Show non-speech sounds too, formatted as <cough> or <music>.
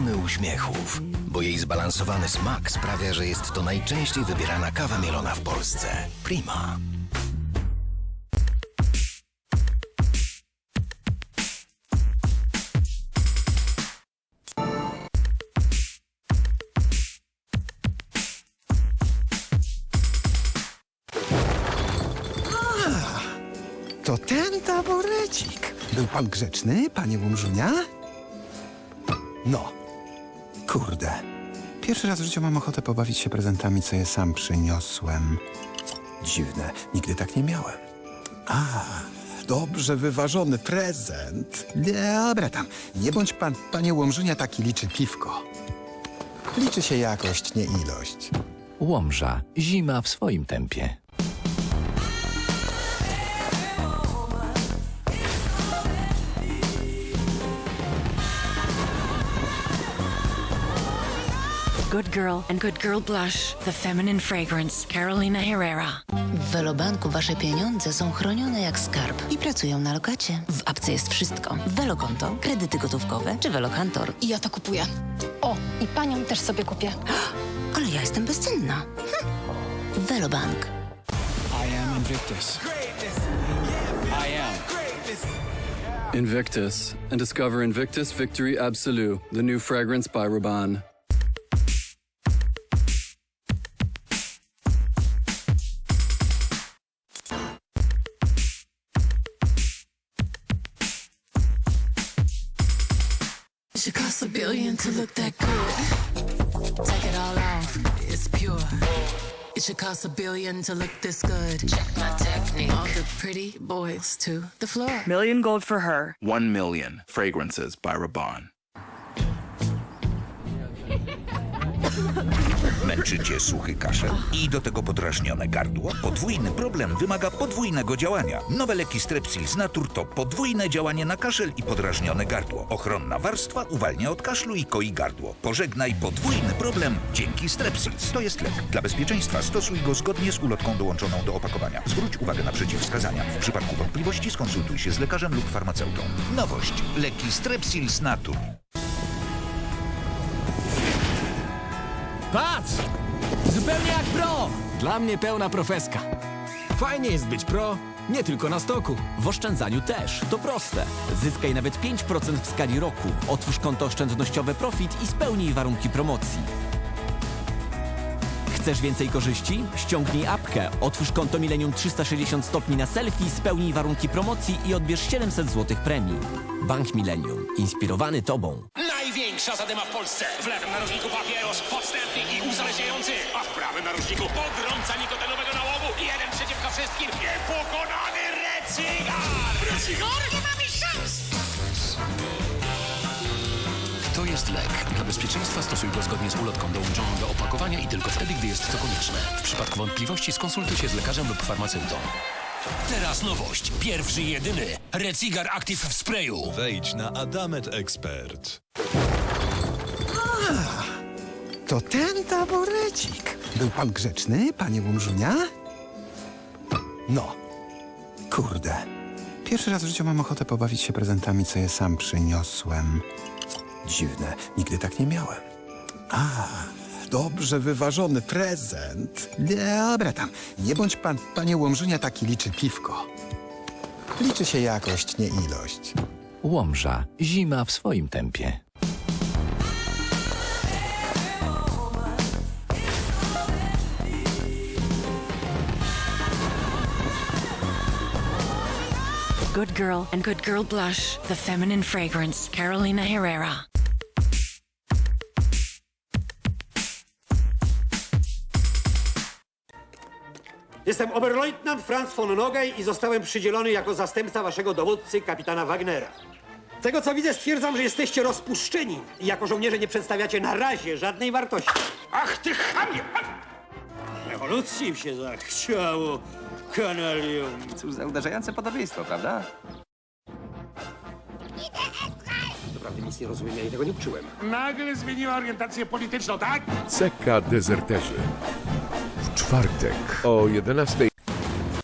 miliony uśmiechów, bo jej zbalansowany smak sprawia, że jest to najczęściej wybierana kawa mielona w Polsce. Prima. To ten taborecik. Był pan grzeczny, panie Łomżunia? No. Kurde. Pierwszy raz w życiu mam ochotę pobawić się prezentami, co je sam przyniosłem. Dziwne, nigdy tak nie miałem. A, dobrze wyważony prezent. Dobra tam, nie bądź pan, panie Łomżunia, taki liczy piwko. Liczy się jakość, nie ilość. Łomża. Zima w swoim tempie. Good Girl and Good Girl Blush, the feminine fragrance, Carolina Herrera. W Velobanku wasze pieniądze są chronione jak skarb i pracują na lokacie. W apce jest wszystko. Velokonto, kredyty gotówkowe czy Velokantor. I ja to kupuję. O, i panią też sobie kupię. <gasps> Ale ja jestem bezcenna. Hm. Velobank. I am Invictus. I am. Invictus and discover Invictus Victory Absolute, the new fragrance by Rabanne. Should cost a billion to look that good. Take it all off, it's pure. It should cost a billion to look this good. Check my technique. All the pretty boys to the floor. Million gold for her. 1 million fragrances by Rabanne. Męczy cię suchy kaszel i do tego podrażnione gardło? Podwójny problem wymaga podwójnego działania. Nowe leki Strepsils Natur to podwójne działanie na kaszel i podrażnione gardło. Ochronna warstwa uwalnia od kaszlu i koi gardło. Pożegnaj podwójny problem dzięki Strepsils. To jest lek. Dla bezpieczeństwa stosuj go zgodnie z ulotką dołączoną do opakowania. Zwróć uwagę na przeciwwskazania. W przypadku wątpliwości skonsultuj się z lekarzem lub farmaceutą. Nowość. Leki Strepsils Natur. Zupełnie jak pro! Dla mnie pełna profeska. Fajnie jest być pro, nie tylko na stoku. W oszczędzaniu też. To proste. Zyskaj nawet 5% w skali roku. Otwórz konto oszczędnościowe Profit i spełnij warunki promocji. Chcesz więcej korzyści? Ściągnij apkę, otwórz konto Millennium 360 stopni na selfie, spełnij warunki promocji i odbierz 700 zł premii. Bank Millennium. Inspirowany Tobą. Największa zadyma w Polsce. W lewym narożniku papieros, podstępny i uzależniający, a w prawym narożniku pogromca nikotenowego nałogu. Jeden przeciwko wszystkim. Niepokonany Recigar! Recigar? Nie mamy szans! To jest lek. Dla bezpieczeństwa stosuj go zgodnie z ulotką dołączoną do opakowania i tylko wtedy, gdy jest to konieczne. W przypadku wątpliwości skonsultuj się z lekarzem lub farmaceutą. Teraz nowość. Pierwszy i jedyny. Recigar Active w sprayu. Wejdź na Adamet Expert. To ten taborecik. Był pan grzeczny, panie Łomżunia? No. Kurde. Pierwszy raz w życiu mam ochotę pobawić się prezentami, co je sam przyniosłem. Dziwne, nigdy tak nie miałem. A, dobrze wyważony prezent. Dobra tam, nie bądź pan, panie Łomżunia, taki liczy piwko. Liczy się jakość, nie ilość. Łomża. Zima w swoim tempie. Good Girl and Good Girl Blush, the feminine fragrance, Carolina Herrera. Jestem Oberleutnant Franz von Nogej i zostałem przydzielony jako zastępca waszego dowódcy, kapitana Wagnera. Z tego co widzę, stwierdzam, że jesteście rozpuszczeni i jako żołnierze nie przedstawiacie na razie żadnej wartości. Ach ty chamie! Rewolucji im się zachciało, kanalium. Cóż za uderzające podobieństwo, prawda? Naprawdę nic nie rozumiem, ja i tego nie uczyłem. Nagle zmieniła orientację polityczną, tak? CK Dezerterzy. W czwartek o 11